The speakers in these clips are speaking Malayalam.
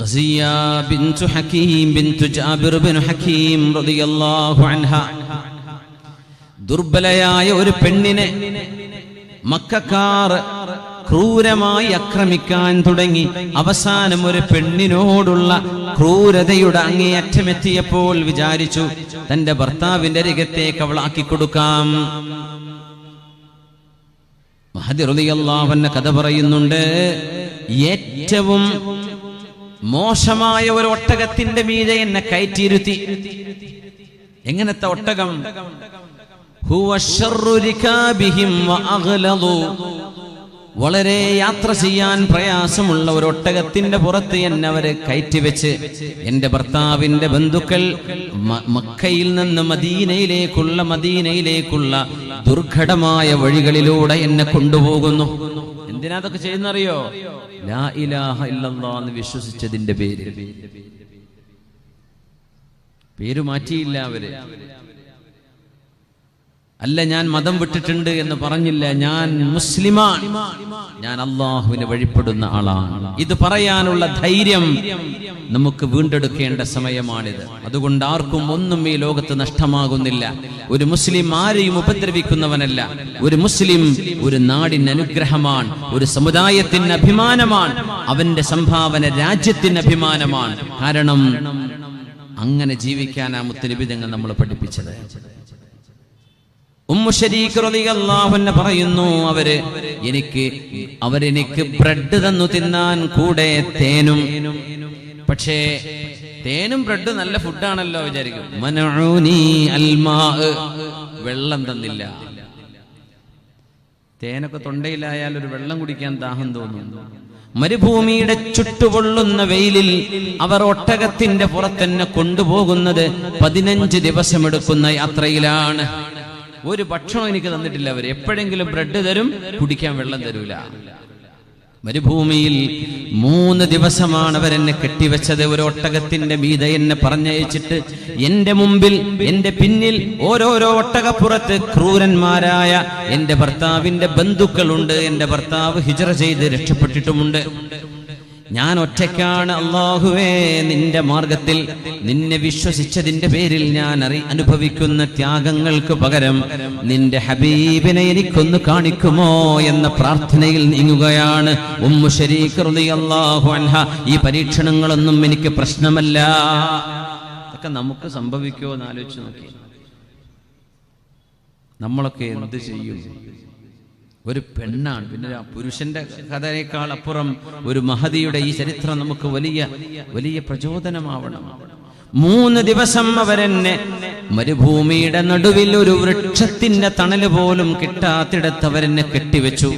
മഗ്സിയ ബിന്തു بنت ബിന്തു ജാബിർ حكيم رضي റളിയല്ലാഹു അൻഹ. ദുർബലയായ ഒരു പെണ്ണിനെ മക്കാർ ക്രൂരമായി ആക്രമിക്കാൻ തുടങ്ങി. അവസാനം ഒരു പെണ്ണിനോടുള്ള ക്രൂരതയുടെ അങ്ങേയറ്റമെത്തിയപ്പോൾ വിചാരിച്ചു തന്റെ ഭർത്താവിന്റെ രംഗത്തേക്ക് അവളാക്കി കൊടുക്കാം. മഹദിറുദിയല്ലാവന്ന കഥ പറയുന്നുണ്ട് ഏറ്റവും മോശമായ ഒരു ഒട്ടകത്തിന്റെ മീതെ എന്നെ കയറ്റിയിരുത്തി. എങ്ങനത്തെ ഒട്ടകം. വളരെ യാത്ര ചെയ്യാൻ പ്രയാസമുള്ള ഒരു ഒട്ടകത്തിന്റെ പുറത്ത് എന്നെ അവരെ കയറ്റിവെച്ച്. എന്റെ ഭർത്താവിന്റെ ബന്ധുക്കൾ മക്കയിൽ നിന്ന് മദീനയിലേക്കുള്ള മദീനയിലേക്കുള്ള ദുർഘടമായ വഴികളിലൂടെ എന്നെ കൊണ്ടുപോകുന്നു. എന്തിനാ അതൊക്കെ ചെയ്യുന്നറിയോ? ലാ ഇലാഹ വിശ്വസിച്ചതിന്റെ പേര്. പേര് മാറ്റിയില്ല അവർ. അല്ല ഞാൻ മതം വിട്ടിട്ടുണ്ട് എന്ന് പറഞ്ഞില്ല. ഞാൻ മുസ്ലിമാണ്. ഞാൻ അള്ളാഹുവിനെ വഴിപ്പെടുന്ന ആളാണ്. ഇത് പറയാനുള്ള ധൈര്യം നമുക്ക് വീണ്ടെടുക്കേണ്ട സമയമാണിത്. അതുകൊണ്ട് ആർക്കും ഒന്നും ഈ ലോകത്ത് നഷ്ടമാകുന്നില്ല. ഒരു മുസ്ലിം ആരെയും ഉപദ്രവിക്കുന്നവനല്ല. ഒരു മുസ്ലിം ഒരു നാടിന് അനുഗ്രഹമാണ്. ഒരു സമുദായത്തിന് അഭിമാനമാണ്. അവന്റെ സംഭാവന രാജ്യത്തിന് അഭിമാനമാണ്. കാരണം അങ്ങനെ ജീവിക്കാനാ മുത്തലിബിതങ്ങൾ നമ്മൾ പഠിപ്പിച്ചത്. പറയുന്നു അവർ എനിക്ക് അവരെനിക്ക് ബ്രെഡ് തന്നു തിന്നാൻ കൂടെ തേനും. പക്ഷേ തേനും ബ്രെഡ് നല്ല ഫുഡാണല്ലോ വിചാരിക്കും. വെള്ളം തന്നില്ല. തേനൊക്കെ തൊണ്ടയിലായാൽ ഒരു വെള്ളം കുടിക്കാൻ ദാഹം തോന്നുന്നു മരുഭൂമിയുടെ ചുട്ടുപൊള്ളുന്ന വെയിലിൽ അവർ ഒട്ടകത്തിന്റെ പുറത്തന്നെ കൊണ്ടുപോകുന്നത് പതിനഞ്ച് ദിവസമെടുക്കുന്ന യാത്രയിലാണ്. ഒരു ഭക്ഷണം എനിക്ക് തന്നിട്ടില്ല അവർ എപ്പോഴെങ്കിലും ബ്രെഡ് തരും കുടിക്കാൻ വെള്ളം തരൂല. മരുഭൂമിയിൽ മൂന്ന് ദിവസമാണ് അവരെന്നെ കെട്ടിവെച്ചത്. ഒരു ഒട്ടകത്തിന്റെ മീത എന്നെ പറഞ്ഞയച്ചിട്ട് എന്റെ മുമ്പിൽ എന്റെ പിന്നിൽ ഓരോരോ ഒട്ടകപ്പുറത്ത് ക്രൂരന്മാരായ എന്റെ ഭർത്താവിന്റെ ബന്ധുക്കളുണ്ട്. എന്റെ ഭർത്താവ് ഹിജറ ചെയ്ത് രക്ഷപ്പെട്ടിട്ടുമുണ്ട്. ഞാൻ ഒറ്റയ്ക്കാണ് അള്ളാഹുവേ നിന്റെ മാർഗത്തിൽ നിന്നെ വിശ്വസിച്ചതിന്റെ പേരിൽ ഞാൻ അറി അനുഭവിക്കുന്ന ത്യാഗങ്ങൾക്ക് പകരം നിന്റെ ഹബീബിനെ എനിക്കൊന്ന് കാണിക്കുമോ എന്ന പ്രാർത്ഥനയിൽ നീങ്ങുകയാണ്. ഉമ്മു അൻഹ ഈ പരീക്ഷണങ്ങളൊന്നും എനിക്ക് പ്രശ്നമല്ല. അതൊക്കെ നമുക്ക് സംഭവിക്കുമോ എന്ന് ആലോചിച്ച് നോക്കി. നമ്മളൊക്കെ എന്ത് ചെയ്യും? ഒരു പെണ്ണാണ്. പിന്നെ പുരുഷന്റെ കഥയേക്കാൾ അപ്പുറം ഒരു മഹതിയുടെ ഈ ചരിത്രം നമുക്ക് വലിയ വലിയ പ്രചോദനമാവണം. മൂന്ന് ദിവസം അവരെന്നെ മരുഭൂമിയുടെ നടുവിൽ ഒരു വൃക്ഷത്തിന്റെ തണൽ പോലും കിട്ടാത്തിടത്ത് അവരെന്നെ കെട്ടിവെച്ചു.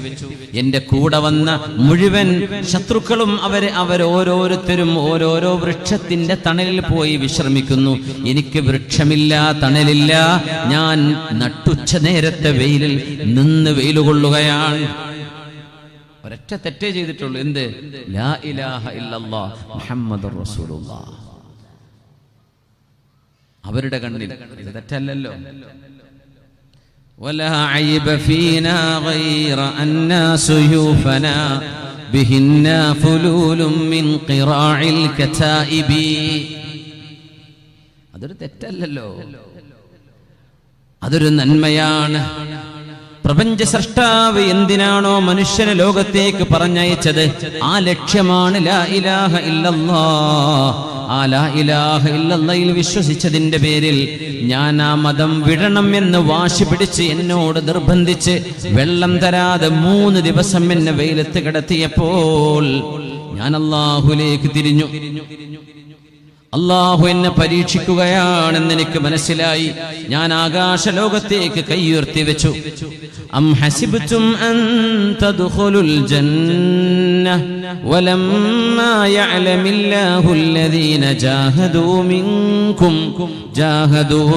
എന്റെ കൂടെ വന്ന മുഴുവൻ ശത്രുക്കളും അവരെ അവരോരോരുത്തരും ഓരോരോ വൃക്ഷത്തിന്റെ തണലിൽ പോയി വിശ്രമിക്കുന്നു. എനിക്ക് വൃക്ഷമില്ല തണലില്ല. ഞാൻ നട്ടുച്ച നേരത്തെ വെയിലിൽ നിന്ന് വെയിലുകൊള്ളുകയാണ്. ഒരൊറ്റ തെറ്റേ ചെയ്തിട്ടുള്ളൂ. എന്ത്? ലാ ഇലാഹ ഇല്ലല്ലാ മുഹമ്മദ് റസൂലുള്ളാഹ് അവരുടെ കണ്ണിൽ ഇത് തെറ്റല്ലല്ലോ ولا عيب فينا غير أن سيوفنا بهن فلول من قراع الكتائب അതൊരു തെറ്റല്ലല്ലോ അതൊരു നന്മയാണ് പ്രപഞ്ച സൃഷ്ടാവ് എന്തിനാണോ മനുഷ്യനെ ലോകത്തേക്ക് പറഞ്ഞയച്ചത്? ആ ലക്ഷ്യമാണ് ലാ ഇലാഹ ഇല്ലല്ലാ. ആ ലാ ഇലാഹ വിശ്വസിച്ചതിന്റെ പേരിൽ ഞാൻ ആ മതം വിടണം എന്ന് വാശി പിടിച്ച് എന്നോട് നിർബന്ധിച്ച് വെള്ളം തരാതെ മൂന്ന് ദിവസം എന്നെ വെയിലത്ത് കിടത്തിയപ്പോൾ ഞാൻ അള്ളാഹുലേക്ക് തിരിഞ്ഞു. അള്ളാഹു എന്നെ പരീക്ഷിക്കുകയാണെന്ന് എനിക്ക് മനസ്സിലായി. ഞാൻ ആകാശ ലോകത്തേക്ക് കൈയുർത്തി വെച്ചു. അം അൻ തദ്ഖുലുൽ ജന്ന യഅലമില്ലാഹു ജാഹദൂ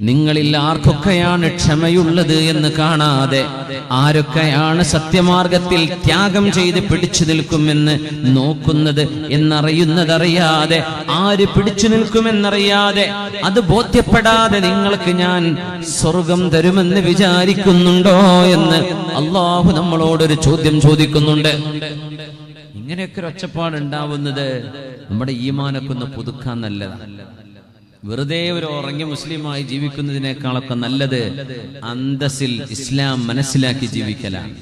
നിങ്ങളിൽ ആർക്കൊക്കെയാണ് ക്ഷമയുള്ളത് എന്ന് കാണാതെ ആരൊക്കെയാണ് സത്യമാർഗത്തിൽ ത്യാഗം ചെയ്ത് പിടിച്ചു നിൽക്കുമെന്ന് നോക്കുന്നത് എന്നറിയുന്നതറിയാതെ ആര് പിടിച്ചു നിൽക്കുമെന്നറിയാതെ അത് ബോധ്യപ്പെടാതെ നിങ്ങൾക്ക് ഞാൻ സ്വർഗം തരുമെന്ന് വിചാരിക്കുന്നുണ്ടോ എന്ന് അള്ളാഹു നമ്മളോടൊരു ചോദ്യം ചോദിക്കുന്നുണ്ട്. ഇങ്ങനെയൊക്കെ ഒരു ഒച്ചപ്പാട് ഉണ്ടാവുന്നത് നമ്മുടെ ഈമാനൊക്കെ ഒന്ന് പുതുക്കാൻ നല്ലതാണ്. വെറുതെ ഒരു ഉറങ്ങിയ മുസ്ലിമായി ജീവിക്കുന്നതിനേക്കാളൊക്കെ നല്ലത് അന്തസ്സിൽ ഇസ്ലാം മനസ്സിലാക്കി ജീവിക്കലാണ്.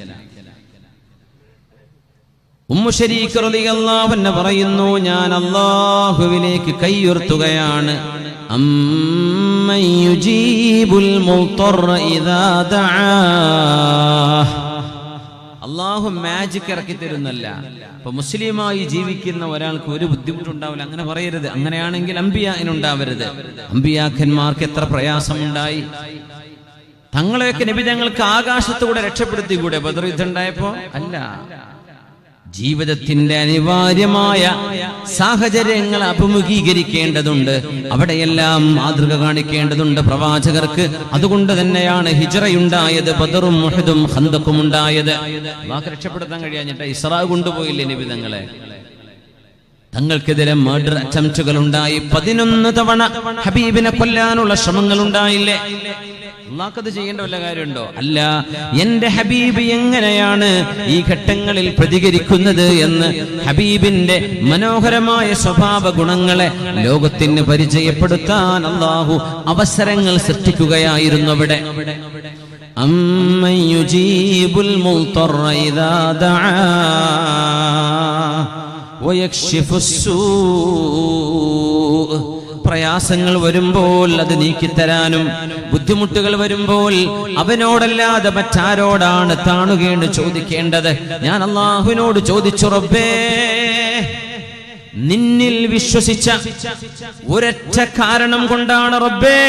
പറയുന്നു ഞാൻ അള്ളാഹുവിലേക്ക് കൈയുർത്തുകയാണ് അമ്മയുജീബുൽ യുജീബുൽ മുൾത്തറ ഇദാ ദആ അള്ളാഹു മാജിക് ഇറക്കി തരുന്നല്ല. അപ്പൊ മുസ്ലിമായി ജീവിക്കുന്ന ഒരാൾക്ക് ഒരു ബുദ്ധിമുട്ടുണ്ടാവില്ല. അങ്ങനെ പറയരുത്. അങ്ങനെയാണെങ്കിൽ അമ്പിയാനുണ്ടാവരുത് അമ്പിയാക്കന്മാർക്ക് എത്ര പ്രയാസമുണ്ടായി. തങ്ങളെയൊക്കെ നബി ഞങ്ങൾക്ക് ആകാശത്തൂടെ രക്ഷപ്പെടുത്തിക്കൂടെ? ബദർ യുദ്ധം ഉണ്ടായപ്പോ? അല്ല. ജീവിതത്തിന്റെ അനിവാര്യമായ സാഹചര്യങ്ങൾ അഭിമുഖീകരിക്കേണ്ടതുണ്ട്. അവിടെയെല്ലാം മാതൃക കാണിക്കേണ്ടതുണ്ട് പ്രവാചകർക്ക്. അതുകൊണ്ട് തന്നെയാണ് ഹിജറയുണ്ടായത് ബദറും മുഹദും ഹന്തക്കും ഉണ്ടായത് വാക്ക് രക്ഷപ്പെടുത്താൻ കഴിയാഞ്ഞിട്ട് ഇസ്രാ കൊണ്ടുപോയില്ലേ നിബിതങ്ങളെ? തങ്ങൾക്കെതിരെ മർഡർ അറ്റംപ്റ്റുകൾ ഉണ്ടായി പതിനൊന്ന് തവണ ഹബീബിനെ കൊല്ലാനുള്ള ശ്രമങ്ങൾ ഉണ്ടായില്ലേ അള്ളാഹ്ക്കത് ചെയ്യേണ്ട വല്ല കാര്യമുണ്ടോ? അല്ല എന്റെ ഹബീബ് എങ്ങനെയാണ് ഈ ഘട്ടങ്ങളിൽ പ്രതികരിക്കുന്നത് എന്ന് ഹബീബിന്റെ മനോഹരമായ സ്വഭാവ ഗുണങ്ങളെ ലോകത്തിന് പരിചയപ്പെടുത്താൻ അള്ളാഹു അവസരങ്ങൾ സൃഷ്ടിക്കുകയായിരുന്നു അവിടെ. അമ്മയുജീബുൽ മുൽത്തറ ഇദാ ദആ പ്രയാസങ്ങൾ വരുമ്പോൾ അത് നീക്കിത്തരാനും ബുദ്ധിമുട്ടുകൾ വരുമ്പോൾ അവനോടല്ലാതെ മറ്റാരോടാണ് താണുകേണ് ചോദിക്കേണ്ടത്? ഞാൻ അള്ളാഹുവിനോട് ചോദിച്ചു റബ്ബേ നിന്നിൽ വിശ്വസിച്ച ഒരൊറ്റ കാരണം കൊണ്ടാണ് റബ്ബേ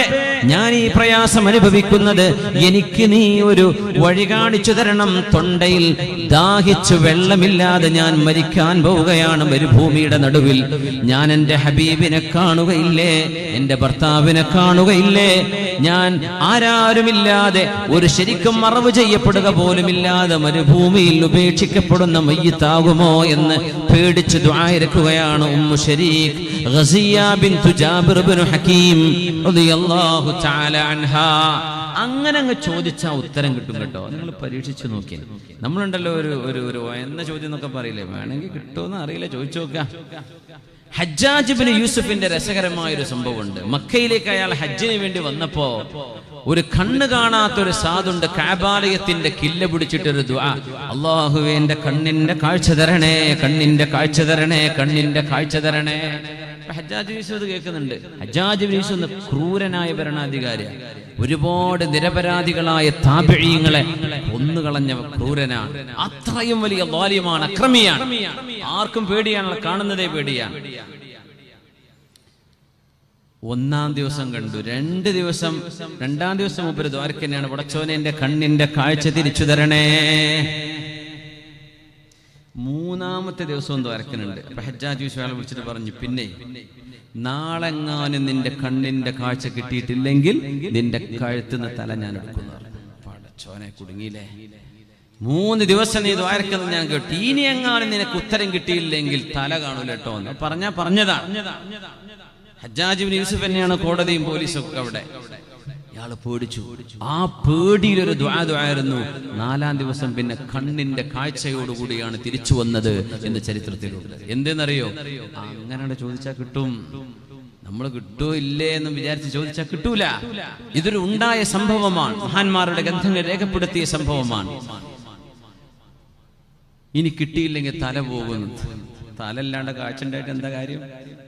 ഞാൻ ഈ പ്രയാസം അനുഭവിക്കുന്നത്. എനിക്ക് നീ ഒരു വഴി കാണിച്ചു തരണം. തൊണ്ടയിൽ ദാഹിച്ചു വെള്ളമില്ലാതെ ഞാൻ മരിക്കാൻ പോവുകയാണ് മരുഭൂമിയുടെ നടുവിൽ. ഞാൻ എന്റെ ഹബീബിനെ കാണുകയില്ലേ? എന്റെ ഭർത്താവിനെ കാണുകയില്ലേ? ഞാൻ ആരാരുമില്ലാതെ ഒരു ശരിക്കും മറവ് ചെയ്യപ്പെടുക പോലുമില്ലാതെ മരുഭൂമിയിൽ ഉപേക്ഷിക്കപ്പെടുന്ന മയ്യത്താകുമോ എന്ന് പേടിച്ച് ദ്വായരക്കുകയാണ് Umm Sharik Ghaziyya bint Jabir bin Hakim റളിയല്ലാഹു തആല അൻഹാ. അങ്ങനെ അങ്ങ് ചോദിച്ചാൽ ഉത്തരം കിട്ടും കേട്ടോ. നിങ്ങൾ പരീക്ഷിച്ചു നോക്കി നമ്മളുണ്ടല്ലോ ഒരു ഒരു ഒരു എന്ന ചോദ്യം എന്നൊക്കെ പറയില്ലേ? വേണമെങ്കിൽ കിട്ടുമെന്ന് അറിയില്ല. ചോദിച്ചു നോക്കാം. ഹജ്ജാജ് ബിൻ യൂസുഫിന്റെ രസകരമായ ഒരു സംഭവമുണ്ട്. മക്കയിലേക്ക് അയാൾ ഹജ്ജിന് വേണ്ടി വന്നപ്പോ ഒരു കണ്ണ് കാണാത്ത ഒരു സാധുണ്ട് കാബാലയത്തിന്റെ കില്ല പിടിച്ചിട്ടൊരു ദുആ. അള്ളാഹുവേ എന്റെ കണ്ണിന്റെ കാഴ്ച തരണേ കണ്ണിന്റെ കാഴ്ച തരണേ കണ്ണിന്റെ കാഴ്ച തരണേ. ഹജ്ജാജ് ഇത് കേൾക്കുന്നുണ്ട്. ഹജ്ജാജ് യൂസുഫ് ക്രൂരനായ ഭരണാധികാരിയാണ് ഒരുപാട് നിരപരാധികളായ താപിഴീങ്ങളെ ഒന്നുകളഞ്ഞ ക്രൂരനാണ് അത്രയും വലിയ ബാല്യമാണ് അക്രമിയാണ്. ആർക്കും പേടിയാണല്ലോ കാണുന്നതേ പേടിയാണ് ഒന്നാം ദിവസം കണ്ടു. രണ്ട് ദിവസം രണ്ടാം ദിവസം ഉപരി ദ്വാരക്കന്നെയാണ്. പടച്ചോനെ എന്റെ കണ്ണിന്റെ കാഴ്ച തിരിച്ചു തരണേ മൂന്നാമത്തെ ദിവസം എന്തോ അരക്കനുണ്ട്. അപ്പൊ ഹജ്ജാജ് വിശ്വാലെ വിളിച്ചിട്ട് പറഞ്ഞു പിന്നെ നാളെങ്ങാനും നിന്റെ കണ്ണിന്റെ കാഴ്ച കിട്ടിയിട്ടില്ലെങ്കിൽ നിന്റെ കഴുത്തുന്ന തല ഞാൻ എടുക്കുന്നു. പടച്ചോനെ കുടുങ്ങിയില്ലേ? മൂന്ന് ദിവസം നീ ദ്വാരക്കുന്നത് ഞാൻ കേട്ടു. ഇനി എങ്ങാനും നിനക്ക് ഉത്തരം കിട്ടിയില്ലെങ്കിൽ തല കാണൂല കേട്ടോ എന്ന് പറഞ്ഞാ പറഞ്ഞതാണ് ഹജ്ജാജ് ബിൻ യൂസുഫ് തന്നെയാണ് കോടതിയും പോലീസും ഒക്കെ അവിടെ. ഇയാൾ പേടിച്ചു. ആ പേടിയിലൊരു ദ്വാദായിരുന്നു. നാലാം ദിവസം പിന്നെ കണ്ണിന്റെ കാഴ്ചയോടുകൂടിയാണ് തിരിച്ചു വന്നത് എന്ന് ചരിത്രത്തിലുണ്ട് എന്തെന്നറിയോ? അങ്ങനെ ചോദിച്ചാൽ കിട്ടും. നമ്മൾ കിട്ടൂ ഇല്ലേ എന്ന് വിചാരിച്ച് ചോദിച്ചാൽ കിട്ടൂല. ഇതൊരു ഉണ്ടായ സംഭവമാണ്. മഹാന്മാരുടെ ഗ്രന്ഥങ്ങൾ രേഖപ്പെടുത്തിയ സംഭവമാണ്. ഇനി കിട്ടിയില്ലെങ്കിൽ തല പോകുന്നു. തല ഇല്ലാണ്ട് കാഴ്ച ഉണ്ടായിട്ട് എന്താ കാര്യം?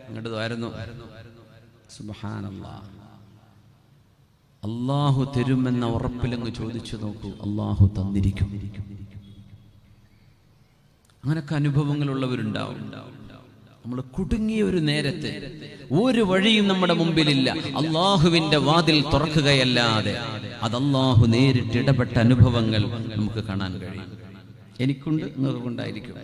അങ്ങോട്ട് വരുന്നു. സുബഹാനല്ലാ അള്ളാഹു തരുമെന്ന ഉറപ്പിലങ്ങ് ചോദിച്ചു നോക്കൂ. അള്ളാഹു തന്നിരിക്കും. അങ്ങനൊക്കെ അനുഭവങ്ങളുള്ളവരുണ്ടാവും. നമ്മൾ കുടുങ്ങിയ ഒരു നേരത്തെ ഒരു വഴിയും നമ്മുടെ മുമ്പിലില്ല. അള്ളാഹുവിന്റെ വാതിൽ തുറക്കുകയല്ലാതെ അത് അള്ളാഹു നേരിട്ട് ഇടപെട്ട അനുഭവങ്ങൾ നമുക്ക് കാണാൻ കഴിയും. എനിക്കുണ്ട് നിങ്ങൾക്കുണ്ടായിരിക്കും.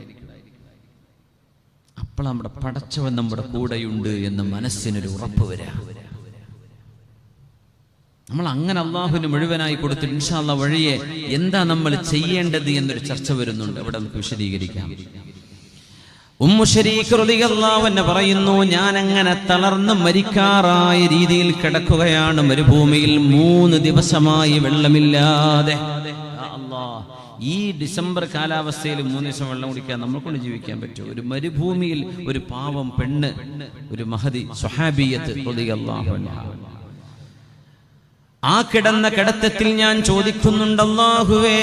അപ്പോൾ നമ്മുടെ പടച്ചവൻ നമ്മുടെ കൂടെയുണ്ട് എന്ന് മനസ്സിനൊരു ഉറപ്പ് വരാ. നമ്മൾ അങ്ങനെ അള്ളാഹുവിന് മുഴുവനായി കൊടുത്തു ഇൻഷാല്ല വഴിയെ എന്താ നമ്മൾ ചെയ്യേണ്ടത് എന്നൊരു ചർച്ച വരുന്നുണ്ട്. അവിടെ നമുക്ക് വിശദീകരിക്കാം. ഉമ്മു ശരീഖ് റളിയല്ലാഹു അൻഹ പറയുന്നു ഞാൻ അങ്ങനെ തളർന്ന് മരിക്കാറായ രീതിയിൽ കിടക്കുകയാണ്. മരുഭൂമിയിൽ മൂന്ന് ദിവസമായി വെള്ളമില്ലാതെ. ഈ ഡിസംബർ കാലാവസ്ഥയിൽ മൂന്ന് ദിവസം വെള്ളം കുടിക്കാൻ നമ്മൾക്കൊണ്ട് ജീവിക്കാൻ പറ്റും ഒരു മരുഭൂമിയിൽ ഒരു പാവം പെണ്ണ് ഒരു മഹതി സ്വഹാബിയത്ത് അൻഹ. ആ കിടന്ന കിടത്തത്തിൽ ഞാൻ ചോദിക്കുന്നുണ്ടല്ലാഹുവേ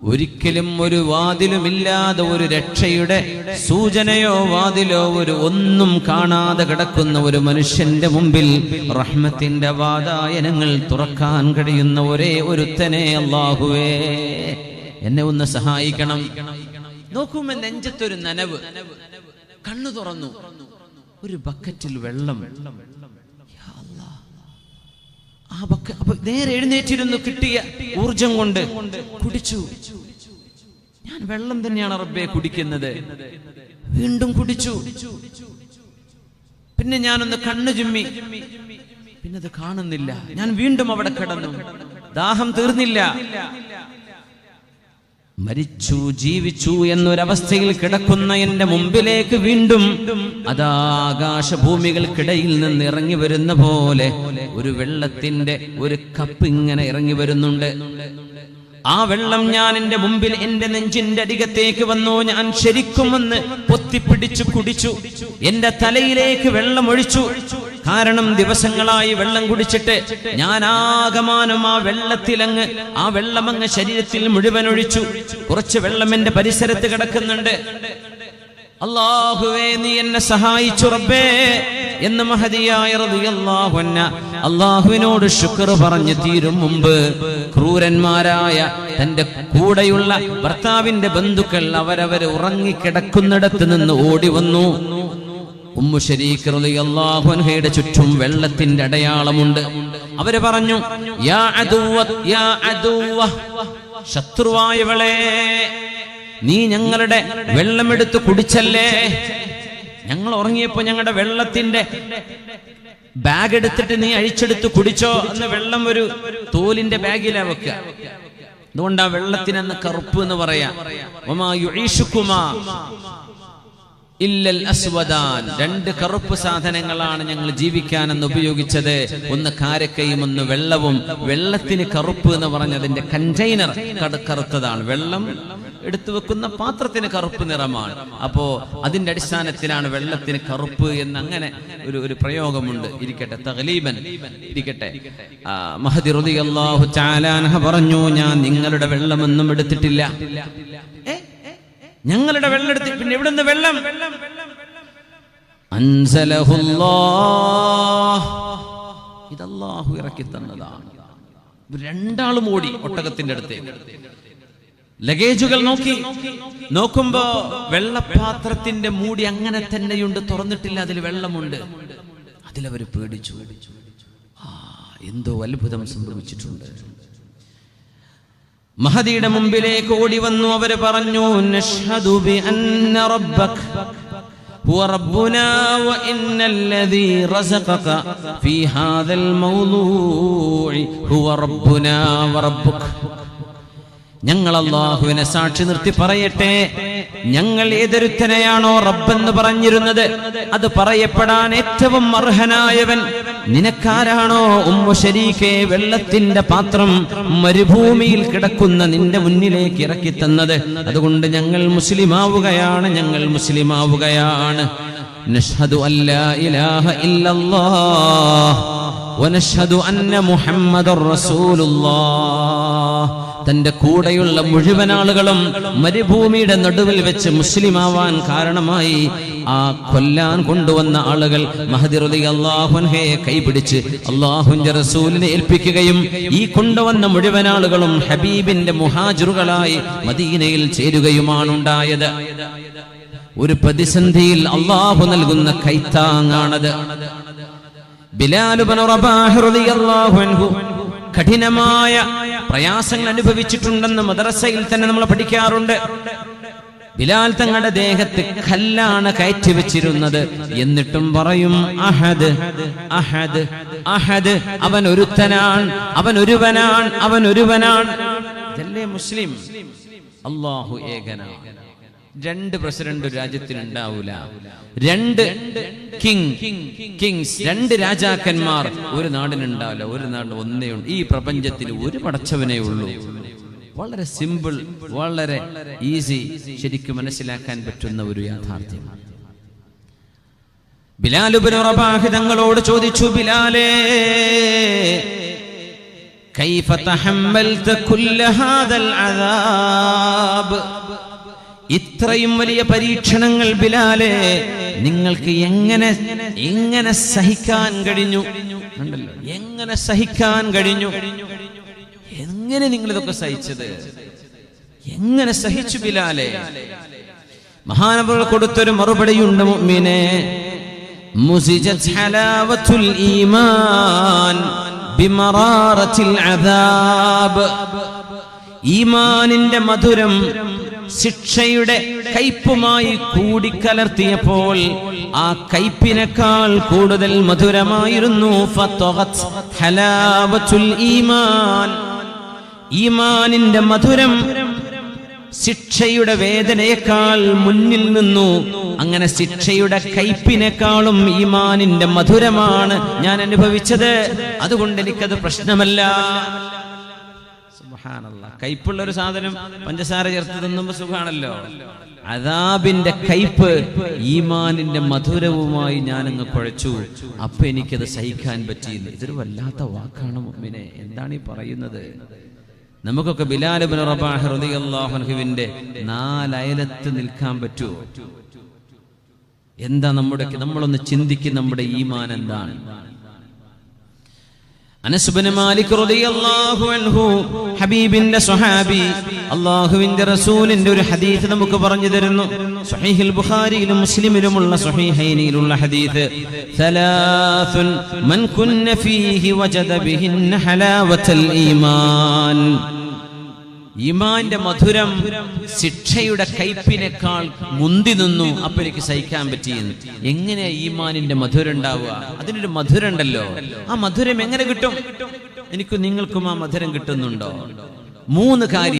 ഒരിക്കലും ഒരു വാതിലുമില്ലാതെ ഒരു രക്ഷയുടെ സൂചനയോ വാതിലോ ഒരു ഒന്നും കാണാതെ കിടക്കുന്ന ഒരു മനുഷ്യന്റെ മുമ്പിൽ റഹ്മത്തിന്റെ വാതായനങ്ങൾ തുറക്കാൻ കഴിയുന്ന ഒരേ ഒരുത്തനെ അള്ളാഹുവേ എന്നെ ഒന്ന് സഹായിക്കണം. നോക്കുമ്പോ നെഞ്ചത്തൊരു നനവ്. കണ്ണു തുറന്നു. ഒരു ബക്കറ്റിൽ വെള്ളം. ആ ബക്ക നേരെ എഴുന്നേറ്റിരുന്നു കിട്ടിയ ഊർജം കൊണ്ട് കുടിച്ചു. ഞാൻ വെള്ളം തന്നെയാണ് റബ്ബെ കുടിക്കുന്നത്. വീണ്ടും കുടിച്ചു. പിന്നെ ഞാനൊന്ന് കണ്ണു ചുമ്മി. പിന്നെ അത് കാണുന്നില്ല. ഞാൻ വീണ്ടും അവിടെ കിടന്നു. ദാഹം തീർന്നില്ല. മരിച്ചു ജീവിച്ചു എന്നൊരവസ്ഥയിൽ കിടക്കുന്ന എന്റെ മുമ്പിലേക്ക് വീണ്ടും അതാകാശഭൂമികൾക്കിടയിൽ നിന്ന് ഇറങ്ങി വരുന്ന പോലെ ഒരു വെള്ളത്തിന്റെ ഒരു കപ്പ് ഇങ്ങനെ ഇറങ്ങി വരുന്നുണ്ട്. ആ വെള്ളം ഞാൻ എന്റെ മുമ്പിൽ എന്റെ നെഞ്ചിന്റെ അരികത്തേക്ക് വന്നു. ഞാൻ ശരിക്കും വന്ന് പൊത്തിപ്പിടിച്ചു കുടിച്ചു. എന്റെ തലയിലേക്ക് വെള്ളം ഒഴിച്ചു. കാരണം ദിവസങ്ങളായി വെള്ളം കുടിച്ചിട്ട് ഞാൻ ആകമാനം ആ വെള്ളത്തിലങ്ങ് ആ വെള്ളമങ്ങ് ശരീരത്തിൽ മുഴുവൻ ഒഴിച്ചു. കുറച്ച് വെള്ളം എന്റെ പരിസരത്ത് കിടക്കുന്നുണ്ട്. അള്ളാഹുവേ നീ എന്നെ സഹായിച്ചു റബ്ബേ എന്ന് മഹതിയായ അള്ളാഹുവിനോട് ശുക്ർ പറഞ്ഞു തീരും മുമ്പ്. ക്രൂരന്മാരായ തന്റെ കൂടെയുള്ള ഭർത്താവിന്റെ ബന്ധുക്കൾ അവരവര് ഉറങ്ങിക്കിടക്കുന്നിടത്ത് നിന്ന് ഓടി വന്നു. ഉമ്മു ചുറ്റും വെള്ളത്തിന്റെ അടയാളമുണ്ട്. അവർ പറഞ്ഞു യാ യാ അദുവ ശത്രുവായവളെ നീ ഞങ്ങളുടെ വെള്ളമെടുത്ത് കുടിച്ചല്ലേ? ഞങ്ങൾ ഉറങ്ങിയപ്പോ ഞങ്ങളുടെ വെള്ളത്തിന്റെ ബാഗ് എടുത്തിട്ട് നീ അഴിച്ചെടുത്ത് കുടിച്ചോ? അന്ന് വെള്ളം ഒരു തോലിന്റെ ബാഗിലാ വെക്കുക അതുകൊണ്ട് വെള്ളത്തിനെന്ന് കറുപ്പ് എന്ന് പറയാ. ഇല്ലൽ അസ്വദാൻ. രണ്ട് കറുപ്പ് സാധനങ്ങളാണ് ഞങ്ങൾ ജീവിക്കാനെന്ന് ഉപയോഗിച്ചത്. ഒന്ന് കാരക്കയും ഒന്ന് വെള്ളവും. വെള്ളത്തിന് കറുപ്പ് എന്ന് പറഞ്ഞതിന്റെ കണ്ടെയ്നർ കറുത്തതാണ് വെള്ളം എടുത്തു വെക്കുന്ന പാത്രത്തിന് കറുപ്പ് നിറമാണ്. അപ്പോ അതിന്റെ അടിസ്ഥാനത്തിലാണ് വെള്ളത്തിന് കറുപ്പ് എന്ന് അങ്ങനെ ഒരു ഒരു പ്രയോഗമുണ്ട്. ഇരിക്കട്ടെ തകലീബൻ ഇരിക്കട്ടെ. മഹദി റുദി തആല അൻഹ പറഞ്ഞു ഞാൻ നിങ്ങളുടെ വെള്ളമൊന്നും എടുത്തിട്ടില്ല. ഏ? ഞങ്ങളുടെ വെള്ളം എടുത്ത് പിന്നെ എവിടെ നിന്ന് വെള്ളം. അൻസലഹുല്ലാഹ്. ഇത് ഇറക്കി തന്നതാണ്. രണ്ടാളും ഓടി ഒട്ടകത്തിന്റെ അടുത്തേക്ക് ലഗേജുകൾ നോക്കി. നോക്കുമ്പോ വെള്ളപാത്രത്തിന്റെ മൂടി അങ്ങനെ തന്നെയുണ്ട്. തുറന്നിട്ടില്ല അതിൽ വെള്ളമുണ്ട്. അതിലവർ പേടിച്ചു. എന്തോ അത്ഭുതം സംഭവിച്ചിട്ടുണ്ട്. മഹദിയുടെ മുമ്പിലേക്ക് ഓടി വന്നു അവര് പറഞ്ഞു നഷ്ഹദു ബി അന്ന റബ്ബക هو ربنا وإن الذي رزقك في هذا الموضوع هو ربنا وربك ഞങ്ങൾ അള്ളാഹുവിനെ സാക്ഷി നിർത്തി പറയട്ടെ ഞങ്ങൾ ഏതൊരുത്തനെയാണോ റബ്ബെന്ന് പറഞ്ഞിരുന്നത് അത് പറയപ്പെടാൻ ഏറ്റവും അർഹനായവൻ നിനക്കാരാണോ ഉമ്മ ശരീക്കെ വെള്ളത്തിന്റെ പാത്രം മരുഭൂമിയിൽ കിടക്കുന്ന നിന്റെ മുന്നിലേക്ക് ഇറക്കി തന്നത്? അതുകൊണ്ട് ഞങ്ങൾ മുസ്ലിമാവുകയാണ് ഞങ്ങൾ മുസ്ലിമാവുകയാണ്. നഷ്ഹദു അല്ലാ ഇലാഹ ഇല്ലല്ലാഹ് വനഷ്ഹദു محمد رسول الله തന്റെ കൂടെയുള്ള മുഴുവൻ ആളുകളും മരുഭൂമിയുടെ നടുവിൽ വെച്ച് മുസ്ലിമാവാൻ കാരണമായി ആ കൊല്ലാൻ കൊണ്ടുവന്ന ആളുകൾ മഹദിറുദി അള്ളാഹുൻഹയെ കൈപിടിച്ച് അള്ളാഹുന്റെ റസൂലിനെ ഏൽപ്പിക്കുകയും ഈ കൊണ്ടുവന്ന മുഴുവൻ ആളുകളും ഹബീബിന്റെ മുഹാജിറുകളായി മദീനയിൽ ചേരുകയുമാണുണ്ടായത്. ഒരു പ്രതിസന്ധിയിൽ അള്ളാഹു നൽകുന്ന കൈത്താങ്ങാണത് ബിലാലുബൻ റബാഹ് റളിയല്ലാഹു അൻഹു കഠിനമായ പ്രയാസങ്ങൾ അനുഭവിച്ചിട്ടുണ്ടെന്ന് മദ്രസയിൽ തന്നെ നമ്മൾ പഠിക്കാറുണ്ട്. ബിലാൽ തങ്ങളുടെ ദേഹത്ത് കല്ലാണ് കയറ്റി വെച്ചിരുന്നത്. എന്നിട്ടും പറയും അഹദ് അഹദ് അഹദ് അവൻ ഒരുത്തനാണ് അവൻ ഒരുവനാണ് അവൻ ഒരുവനാണ്. മുസ്ലിം? അള്ളാഹു ഏകനാണ്. രണ്ട് പ്രസിഡന്റ് രാജ്യത്തിനുണ്ടാവൂല രണ്ട് കിങ് കിങ്സ് രണ്ട് രാജാക്കന്മാർ ഒരു നാടിന് ഉണ്ടാവില്ല. ഒരു നാടിന് ഒന്നേ ഉണ്ട് ഈ പ്രപഞ്ചത്തിൽ ഒരു പടച്ചവനേ ഉള്ളൂ. വളരെ സിമ്പിൾ വളരെ ഈസി ശരിക്കും മനസ്സിലാക്കാൻ പറ്റുന്ന ഒരു യാഥാർത്ഥ്യമാണ് ബിലാലുബിന് റബാഹ് തങ്ങളോട് ചോദിച്ചു ബിലാലേ കൈഫ തഹമ്മൽത കുല്ല ഹാദൽ അദാബ്? ഇത്രയും വലിയ പരീക്ഷണങ്ങൾ ബിലാലെ നിങ്ങൾക്ക് എങ്ങനെ എങ്ങനെ സഹിക്കാൻ കഴിഞ്ഞു? എങ്ങനെ സഹിക്കാൻ കഴിഞ്ഞു? എങ്ങനെ നിങ്ങൾ ഇതൊക്കെ സഹിച്ചത്? എങ്ങനെ സഹിച്ചു ബിലാലെ? മഹാനവർ കൊടുത്തൊരു മറുപടിയുണ്ട് മുമ്മിനെ ഈമാനിന്റെ മധുരം ശിക്ഷയുടെ കയ്പുമായി കൂടിക്കലർത്തിയപ്പോൾ ആ കയ്പിനേക്കാൾ കൂടുതൽ മധുരമായിരുന്നു. ഈമാൻ. ഈമാനിന്റെ മധുരം ശിക്ഷയുടെ വേദനയേക്കാൾ മുന്നിൽ നിന്നു. അങ്ങനെ ശിക്ഷയുടെ കയ്പിനേക്കാളും ഈമാനിന്റെ മധുരമാണ് ഞാൻ അനുഭവിച്ചത്. അതുകൊണ്ട് എനിക്കത് പ്രശ്നമല്ല. കയ്പുള്ള ഒരു സാധനം പഞ്ചസാര ചേർത്ത് തിന്നുമ്പോ സുഖാണല്ലോ. അതാബിന്റെ കയ്പ് ഈമാനിന്റെ മധുരവുമായി ഞാൻ അങ്ങ് കുഴച്ചു. അപ്പൊ എനിക്കത് സഹിക്കാൻ പറ്റിയില്ല. ഇതൊരു വല്ലാത്ത വാക്കാണ് മുമ്പിനെ എന്താണ് ഈ പറയുന്നത്? നമുക്കൊക്കെ ബിലാലുബിൻ റബാഹ് നാലയലത്ത് നിൽക്കാൻ പറ്റുമോ എന്താ നമ്മുടെ നമ്മളൊന്ന് ചിന്തിക്കും നമ്മുടെ ഈമാൻ എന്താണ്? അനസുബിന് മാലിക് റളിയല്ലാഹു അൻഹു ഹബീബിന്റെ സ്വഹാബി അള്ളാഹുവിന്റെ റസൂലിന്റെ ഒരു ഹദീസ് നമുക്ക് പറഞ്ഞു തരുന്നു സ്വഹീഹുൽ ബുഖാരിയിലും മുസ്ലിമിലുമുള്ള സ്വഹീഹൈനിയിലുള്ള ഹദീസ് സലാസുൻ മൻ കുന്ന ഫീഹി വജദ ബിഹിന്ന ഹലാവത്തൽ ഈമാൻ ഈമാന്റെ മധുരം ശിക്ഷയുടെ കയ്പിനേക്കാൾ മുന്തി നിന്നു അപ്പൊ എനിക്ക് സഹിക്കാൻ പറ്റിയെന്ന്. എങ്ങനെയാ ഈമാനിന്റെ മധുരം ഉണ്ടാവുക? അതിനൊരു മധുരം ഉണ്ടല്ലോ ആ മധുരം എങ്ങനെ കിട്ടും? എനിക്ക് നിങ്ങൾക്കും ആ മധുരം കിട്ടുന്നുണ്ടോ? മൂന്ന് കാര്യം